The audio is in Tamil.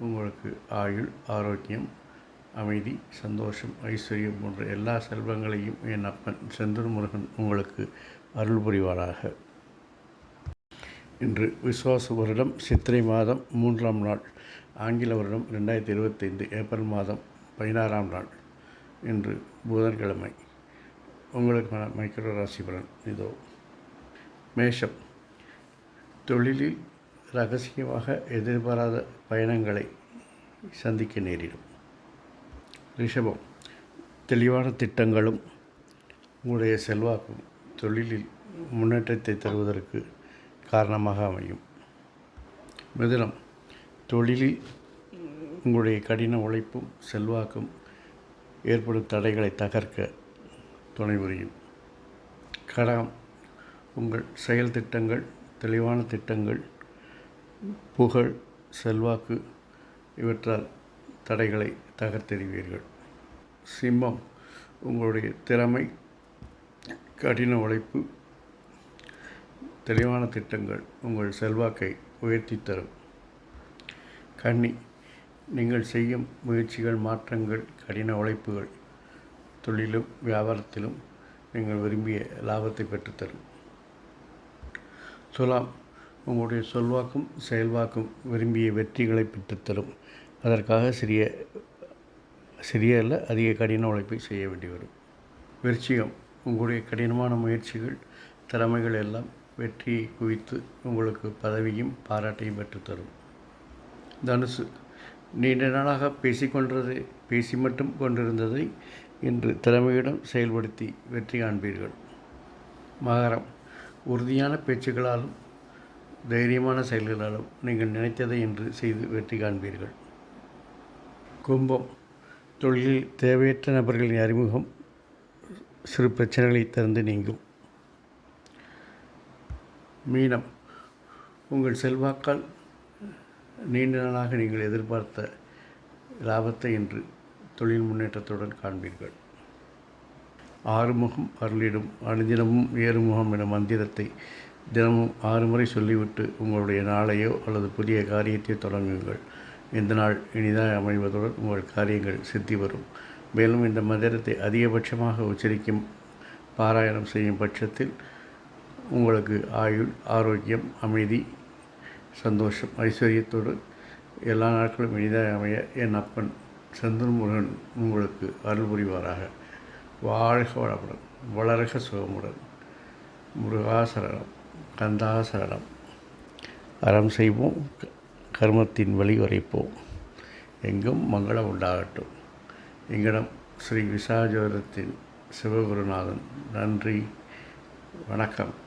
உங்களுக்கு ஆயுள் ஆரோக்கியம் அமைதி சந்தோஷம் ஐஸ்வர்யம் போன்ற எல்லா செல்வங்களையும் என் அப்பன் செந்தூர் முருகன் உங்களுக்கு அருள் புரிவாராக. இன்று விசுவாச வருடம் சித்திரை மாதம் மூன்றாம் நாள் ஆங்கில வருடம் ரெண்டாயிரத்தி இருபத்தைந்து ஏப்ரல் மாதம் பதினாறாம் நாள் இன்று புதன்கிழமை. உங்களுக்கான மைக்ரோ ராசி பலன் இதோ. மேஷம். தொழிலில் ரகசியமாக எதிர்பாராத பயணங்களை சந்திக்க நேரிடும். ரிஷபம் தெளிவான திட்டங்களும் உங்களுடைய செல்வாக்கும் தொழிலில் முன்னேற்றத்தை தருவதற்கு காரணமாக அமையும். மிதுனம் தொழிலில் உங்களுடைய கடின உழைப்பும் செல்வாக்கும் ஏற்படும் தடைகளை தகர்க்க துணை புரியும். கடகம் உங்கள் செயல் திட்டங்கள் தெளிவான திட்டங்கள் புகழ் செல்வாக்கு இவற்றால் தடைகளை தகர்த்தெறிவீர்கள். சிம்மம் உங்களுடைய திறமை கடின உழைப்பு தெளிவான திட்டங்கள் உங்கள் செல்வாக்கை உயர்த்தி தரும். கன்னி நீங்கள் செய்யும் முயற்சிகள் மாற்றங்கள் கடின உழைப்புகள் தொழிலும் வியாபாரத்திலும் நீங்கள் விரும்பிய லாபத்தை பெற்றுத்தரும் துலாம் உங்களுடைய சொல்வாக்கும் செயல்வாக்கும் விரும்பிய வெற்றிகளை பெற்றுத்தரும். அதற்காக சிறிய சிறிய அல்ல அதிக கடின உழைப்பை செய்ய வேண்டி வரும். விருச்சிகம் உங்களுடைய கடினமான முயற்சிகள் திறமைகள் எல்லாம் வெற்றியை குவித்து உங்களுக்கு பதவியும் பாராட்டையும் பெற்றுத்தரும். தனுசு நீண்ட நாளாக பேசிக்கொண்டது பேசி மட்டும் கொண்டிருந்ததை இன்று திறமையுடன் செயல்படுத்தி வெற்றி காண்பீர்கள். மகரம் உறுதியான பேச்சுகளாலும் தைரியமான செயல்களாலும் நீங்கள் நினைத்ததை இன்று செய்து வெற்றி காண்பீர்கள். கும்பம் தொழிலில் தேவையற்ற நபர்களின் அறிமுகம் சிறு பிரச்சனைகளை திறந்து நீங்கும். மீனம் உங்கள் செல்வாக்கால் நீண்ட நாளாக நீங்கள் எதிர்பார்த்த லாபத்தை இன்று தொழில் முன்னேற்றத்துடன் காண்பீர்கள். ஆறுமுகம் அருளிடும் அனுதினமும் ஏறுமுகம் என மந்திரத்தை தினமும் ஆறு முறை சொல்லிவிட்டு உங்களுடைய நாளையோ அல்லது புதிய காரியத்தை தொடங்குங்கள். இந்த நாள் இனிதாக அமைவதுடன் உங்கள் காரியங்கள் சித்தி வரும். மேலும் இந்த மந்திரத்தை அதிகபட்சமாக உச்சரிக்கும் பாராயணம் செய்யும் பட்சத்தில் உங்களுக்கு ஆயுள் ஆரோக்கியம் அமைதி சந்தோஷம் ஐஸ்வர்யத்தோடு எல்லா நாட்களும் இனிதாக அமைய என் அப்பன் செந்தூர் முருகன் உங்களுக்கு அருள் புரிவாராக. வாழ்க வளமுடன் வளர்க சுகமுடன். முருகாசரணம். கந்தாசரணம். அறம் செய்வோம் கர்மத்தின் வழி உரைப்போம். எங்கும் மங்களம் உண்டாகட்டும். எங்களிடம் ஸ்ரீ விசாஜோரத்தின் சிவகுருநாதன். நன்றி. வணக்கம்.